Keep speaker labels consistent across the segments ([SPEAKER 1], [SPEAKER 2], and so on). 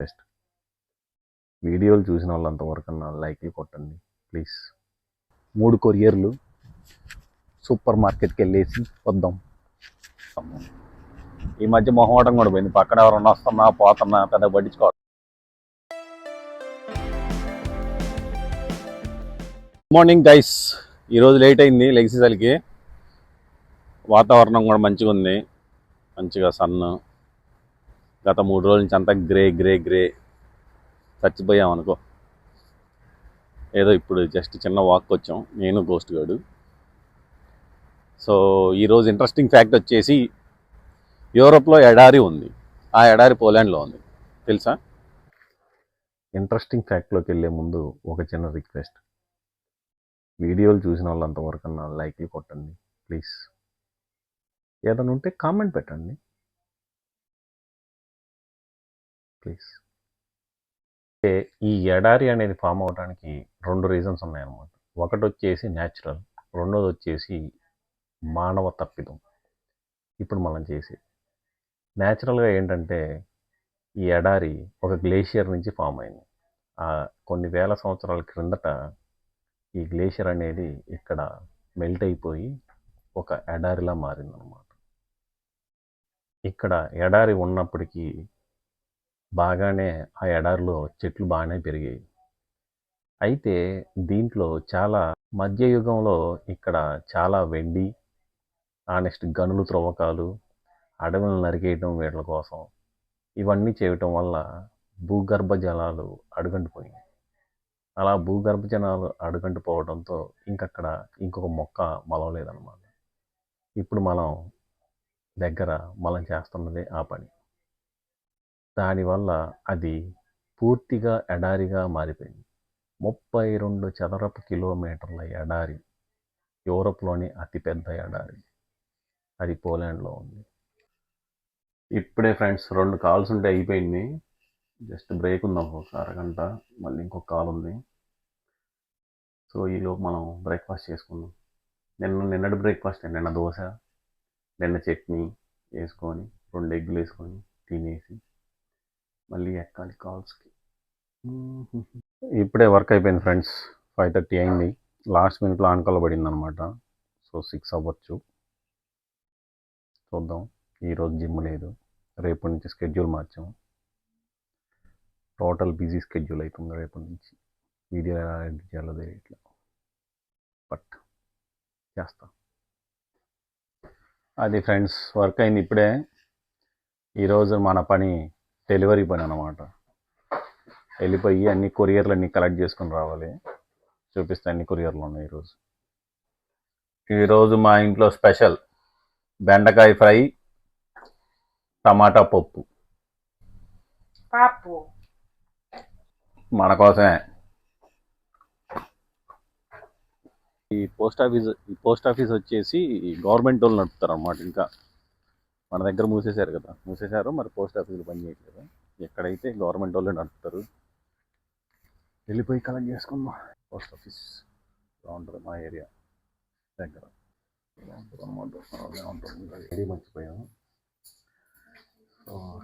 [SPEAKER 1] Best. వీడియోలు చూసిన వాళ్ళంత వరకు లైక్లు కొట్టండి ప్లీజ్. మూడు కొరియర్లు సూపర్ మార్కెట్కి వెళ్ళేసి వద్దాం. ఈ మధ్య మొహమాటం కూడా పోయింది. పక్కన ఎవరన్నా వస్తున్నా పోతున్నా పెద్ద పట్టించుకోవడం మార్నింగ్ గైస్ ఈరోజు లేట్ అయింది లెగ్సీసల్కి వాతావరణం కూడా మంచిగా ఉంది మంచిగా సన్ గత మూడు రోజుల నుంచి అంతా గ్రే గ్రే గ్రే. చచ్చిపోయాం అనుకో. ఏదో ఇప్పుడు జస్ట్ చిన్న వాక్ వచ్చాం. నేను గోస్ట్ గాడు. సో ఈరోజు ఇంట్రెస్టింగ్ ఫ్యాక్ట్ వచ్చేసి యూరోప్లో ఎడారి ఉంది. ఆ ఎడారి పోలాండ్లో ఉంది. తెలుసా? ఇంట్రెస్టింగ్ ఫ్యాక్ట్లోకి వెళ్ళే ముందు ఒక చిన్న రిక్వెస్ట్ వీడియోలు చూసిన వాళ్ళంతవరకు లైక్లు కొట్టండి ప్లీజ్. ఏదైనా ఉంటే కామెంట్ పెట్టండి. ప్లీజ్ అంటే ఈ ఎడారి అనేది ఫామ్ అవడానికి రెండు రీజన్స్ ఉన్నాయన్నమాట. ఒకటి వచ్చేసి న్యాచురల్ రెండోది వచ్చేసి మానవ తప్పిదం. ఇప్పుడు మనం చేసేది. న్యాచురల్గా ఏంటంటే ఈ ఎడారి ఒక గ్లేషియర్ నుంచి ఫామ్ అయింది. ఆ కొన్ని వేల సంవత్సరాల క్రిందట ఈ గ్లేషియర్ అనేది ఇక్కడ మెల్ట్ అయిపోయి ఒక ఎడారిలా మారిందనమాట ఇక్కడ ఎడారి ఉన్నప్పటికీ బాగానే ఆ ఎడారిలో చెట్లు బాగానే పెరిగాయి. అయితే దీంట్లో చాలా మధ్యయుగంలో ఇక్కడ చాలా వెండి ఆ నెక్స్ట్ గనులు త్రవ్వకాలు అడవులను నరికేయటం వీళ్ళ కోసం ఇవన్నీ చేయటం వల్ల భూగర్భ జలాలు అడుగంటిపోయాయి అలా భూగర్భ జలాలు అడుగంటిపోవడంతో ఇంకక్కడ ఇంకొక మొక్క మలవలేదన్నమాట ఇప్పుడు మనం దగ్గర మనం చేస్తున్నదే ఆ పని. దానివల్ల అది పూర్తిగా ఎడారిగా మారిపోయింది. ముప్పై రెండు చదరపు కిలోమీటర్ల ఎడారి యూరప్లోని అతిపెద్ద ఎడారి అది పోలాండ్లో ఉంది. ఇప్పుడే ఫ్రెండ్స్ రెండు కాల్స్ ఉంటే అయిపోయింది. జస్ట్ బ్రేక్ ఉందాం ఒక అరగంట మళ్ళీ ఇంకొక కాల్ ఉంది. సో ఈలోపు మనం బ్రేక్ఫాస్ట్ చేసుకుందాం. నిన్న నిన్నటి బ్రేక్ఫాస్ట్ నిన్న దోశ నిన్న చట్నీ వేసుకొని రెండు ఎగ్గులు వేసుకొని తినేసి మళ్ళీ ఎక్కాలి కాల్స్కి. ఇప్పుడే వర్క్ అయిపోయింది ఫ్రెండ్స్. ఫైవ్ థర్టీ అయింది. లాస్ట్ మినిట్లో ఆన్కాల్ పడింది అనమాట సో సిక్స్ అవ్వచ్చు. చూద్దాం. ఈరోజు జిమ్ లేదు. రేపటి నుంచి స్కెడ్యూల్ మార్చాం టోటల్ బిజీ స్కెడ్యూల్ అవుతుంది రేపటి నుంచి. వీడియో ఎలా ఎడిట్ చేయాలో తెలియట్లా బట్ చేస్తా. అది ఫ్రెండ్స్ వర్క్ అయింది ఇప్పుడే. ఈరోజు మన పని డెలివరీ పని అనమాట వెళ్ళిపోయి అన్ని కొరియర్లు అన్ని కలెక్ట్ చేసుకొని రావాలి. చూపిస్తే అన్ని కొరియర్లు ఉన్నాయి ఈరోజు. ఈరోజు మా ఇంట్లో స్పెషల్ బెండకాయ ఫ్రై టమాటా పప్పు.
[SPEAKER 2] పాపు
[SPEAKER 1] మన కోసమే. ఈ పోస్ట్ ఆఫీస్ ఈ పోస్ట్ ఆఫీస్ వచ్చేసి గవర్నమెంట్ వాళ్ళు నడుపుతారు అన్నమాట ఇంకా. మన దగ్గర మూసేశారు కదా. మూసేశారు మరి పోస్ట్ ఆఫీసులు పని చేయట్లేదు. ఎక్కడైతే గవర్నమెంట్ వాళ్ళు నడుపుతారు వెళ్ళిపోయి కలెక్ట్ చేసుకుందాం. పోస్ట్ ఆఫీస్ ఇలా ఉంటుంది మా ఏరియా దగ్గర. ఉంటుంది మర్చిపోయాము సో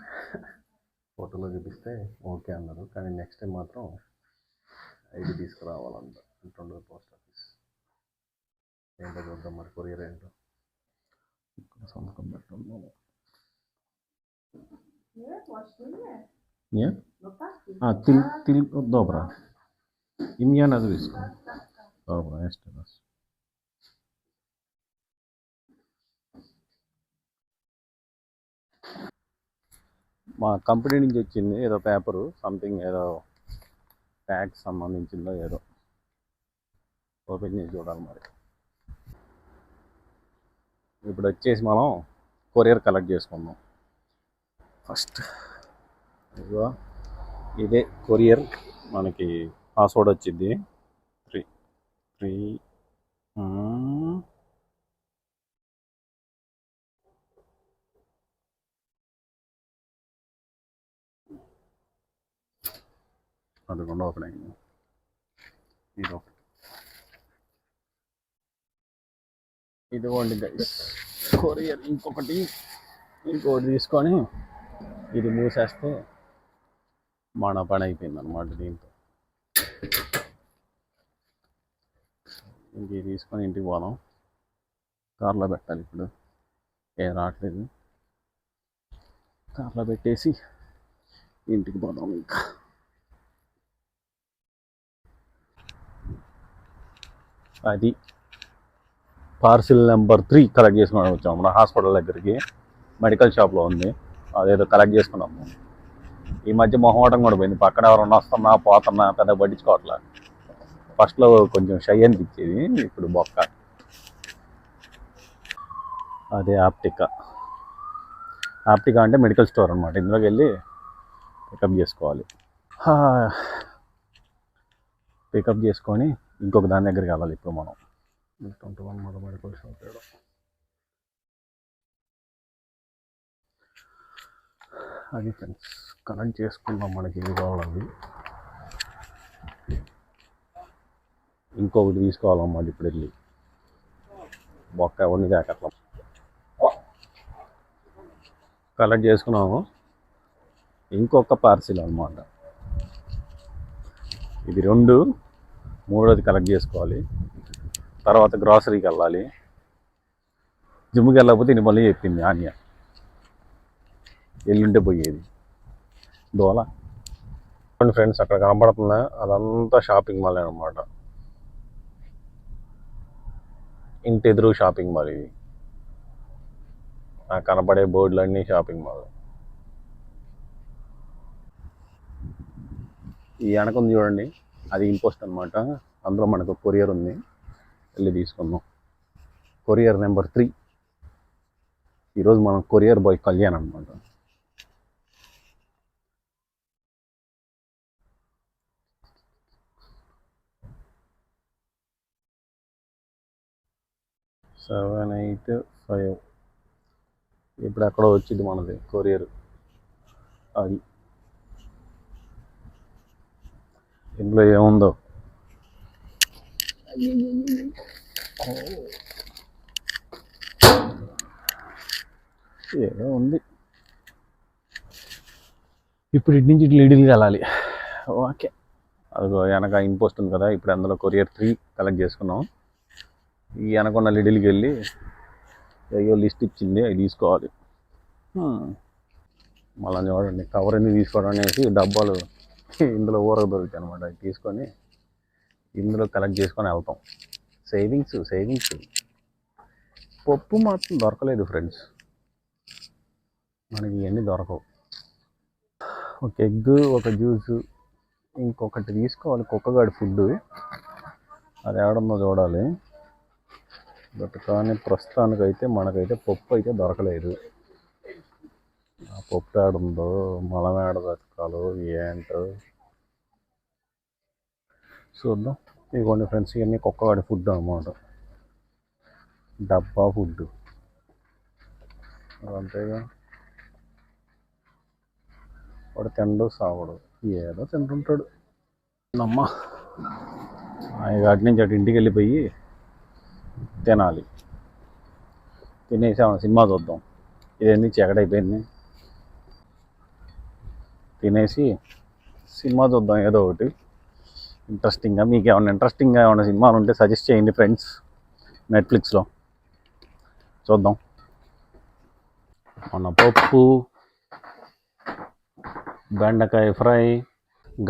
[SPEAKER 1] ఫోటోలో చూపిస్తే ఓకే అన్నారు. కానీ నెక్స్ట్ టైం మాత్రం ఐడి తీసుకురావాలంట. అంటుండదు పోస్ట్ ఆఫీస్ ఏంటో చూద్దాం మరి కొరియర్ ఏంటో. సంతకం పెట్టున్నాము Nie? A, tyl, tylko, dobra. Imię, nazwisko. Dobra, jeszcze raz. మా కంపెనీ నుంచి వచ్చింది ఏదో పేపరు సంథింగ్ ఏదో ట్యాక్స్ సంబంధించిందో ఏదో ఓపెన్ చేసి చూడాలి మరి ఇప్పుడు వచ్చేసి మనం కొరియర్ కలెక్ట్ చేసుకుందాం. ఫస్ట్ ఇదిగో ఇదే కొరియర్ మనకి పాస్వర్డ్ వచ్చింది. త్రీ త్రీ పదకొండు ఓపెన్ అయింది. ఇది ఒకటి ఇదిగోండి గైస్ కొరియర్ ఇంకొకటి ఇంకొకటి తీసుకొని ఇది మూసేస్తే మన పని అయిపోయింది అనమాట దీంతో. ఇంక తీసుకొని ఇంటికి పోదాం. కార్లో పెట్టాలి ఇప్పుడు. ఏం రావట్లేదు. కార్లో పెట్టేసి ఇంటికి పోదాం ఇంకా. అది. పార్సిల్ నెంబర్ త్రీ కలెక్ట్ చేసుకుని వచ్చాము. మన హాస్పిటల్ దగ్గరికి. మెడికల్ షాప్లో ఉంది. అదేదో కలెక్ట్ చేసుకున్నాము. ఈ మధ్య మొహమాటం కూడా పోయింది. పక్కన ఎవరన్నా వస్తున్నా పోతున్నా పెద్ద పట్టించుకోవట్లే. ఫస్ట్లో కొంచెం షై అనిపించేది. ఇప్పుడు బొక్క. అదే ఆప్టికా. ఆప్టికా అంటే మెడికల్ స్టోర్ అనమాట ఇందులోకి వెళ్ళి పికప్ చేసుకోవాలి. పికప్ చేసుకొని ఇంకొక దాని దగ్గరికి వెళ్ళాలి ఇప్పుడు మనం. ట్వంటీ వన్ మన మెడికల్ షాప్ అది ఫ్రెండ్స్ కనెక్ట్ చేసుకుందాం మనకి ఏది కావాలది ఇంకొకటి తీసుకోవాలన్నమాట ఇప్పుడు వెళ్ళి. బొక్క ఎవరిని జాకెట్ల కలెక్ట్ చేసుకున్నాము. ఇంకొక పార్సిల్ అనమాట ఇది రెండు మూడోది కలెక్ట్ చేసుకోవాలి. తర్వాత గ్రాసరీకి వెళ్ళాలి. జిమ్కి వెళ్ళకపోతే ఇది మళ్ళీ చెప్పింది ఆన్య ఎల్లుంటే పోయేది. దోల. ఫ్రెండ్స్ అక్కడ కనబడుతుందా అదంతా షాపింగ్ మాల్ అనమాట ఇంటి ఎదురు షాపింగ్ మాల్ ఇది. నాకు కనపడే బోర్డులన్నీ షాపింగ్ మాల్ ఈ వెనక ఉంది చూడండి అది ఇంపోస్ట్ అనమాట అందులో మనకు కొరియర్ ఉంది. వెళ్ళి తీసుకుందాం. Courier number three. ఈరోజు మనం కొరియర్ బాయ్ కళ్యాణ్ అనమాట సెవెన్ ఎయిట్ ఫైవ్. ఇప్పుడు అక్కడ వచ్చింది మనది కొరియర్ అది. ఇందులో ఏముందో? ఏదో ఉంది. ఇప్పుడు ఇటు నుంచి ఇటు లీడిల్కి వెళ్ళాలి ఓకే. అదిగో వెనక ఇన్పోస్ట్ ఉంది కదా ఇప్పుడు అందులో కొరియర్ త్రీ కలెక్ట్ చేసుకున్నాం. ఈ వెనకున్న లిడిల్కి వెళ్ళి అయ్యో లిస్ట్ ఇచ్చింది అవి తీసుకోవాలి. మళ్ళీ చూడండి కవర్ ఎందుకు తీసుకోవడం అనేసి డబ్బాలు ఇందులో ఊరకు దొరుకుతాయి అనమాట అవి తీసుకొని ఇందులో కలెక్ట్ చేసుకొని వెళ్తాం. సేవింగ్స్ సేవింగ్స్ పప్పు మాత్రం దొరకలేదు ఫ్రెండ్స్ మనకి ఇవన్నీ దొరకవు. ఒక ఎగ్ ఒక జ్యూస్ ఇంకొకటి తీసుకోవాలి కుక్కగాడి ఫుడ్. అది ఏడుందో చూడాలి. బట్ కానీ ప్రస్తుతానికైతే మనకైతే పప్పు అయితే దొరకలేదు. ఆ పప్పు ఏడుందో మలం ఏడ బతకాలో ఏంటో. చూద్దాం. ఇదిగోండి ఫ్రెండ్స్ ఇవన్నీ కుక్కవాడి ఫుడ్ అన్నమాట. డబ్బా ఫుడ్. అంతేగా. వాడు తినడు సావడు. ఏదో తింటుంటాడు. అమ్మ. వాటి నుంచి అటు ఇంటికి వెళ్ళిపోయి తినాలి. తినేసి సినిమా చూద్దాం. ఇదేంది చీకటైపోయింది తినేసి సినిమా చూద్దాం ఏదో ఒకటి. ఇంట్రెస్టింగ్గా మీకు ఏమైనా ఇంట్రెస్టింగ్గా ఏమైనా సినిమాలు ఉంటే సజెస్ట్ చేయండి ఫ్రెండ్స్ నెట్ఫ్లిక్స్లో చూద్దాం. మన పప్పు బెండకాయ ఫ్రై.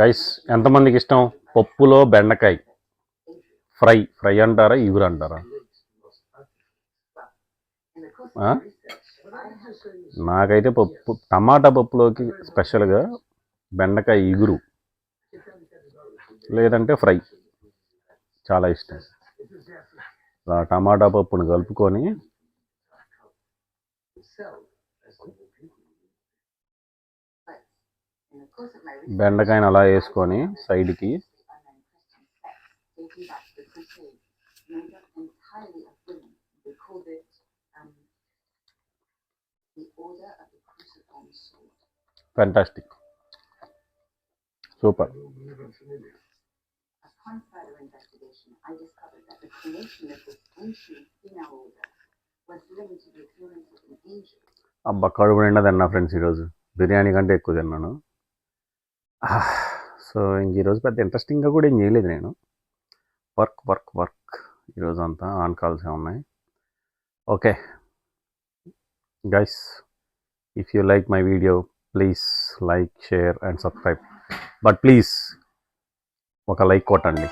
[SPEAKER 1] గైస్ ఎంతమందికి ఇష్టం? పప్పులో బెండకాయ. ఫ్రై ఫ్రై అంటారా? ఇగురు అంటారా? నాకైతే పప్పు టమాటా పప్పులోకి స్పెషల్గా బెండకాయ ఇగురు. లేదంటే ఫ్రై. చాలా ఇష్టం. ఇలా టమాటా పప్పును కలుపుకొని బెండకాయను అలా వేసుకొని సైడ్కి
[SPEAKER 2] dating
[SPEAKER 1] సూపర్ అబ్బా కడుపు నిండా తిన్నా ఫ్రెండ్స్ ఈరోజు. బిర్యానీ కంటే ఎక్కువ తిన్నాను. సో ఇంక ఈరోజు పెద్ద ఇంట్రెస్టింగ్గా కూడా ఏం చేయలేదు నేను. వర్క్ వర్క్ వర్క్ ఈరోజు అంతా ఆన్ కాల్సే ఉన్నాయి. Okay guys if you like my video please like share and subscribe but please ఒక లైక్ కొట్టండి.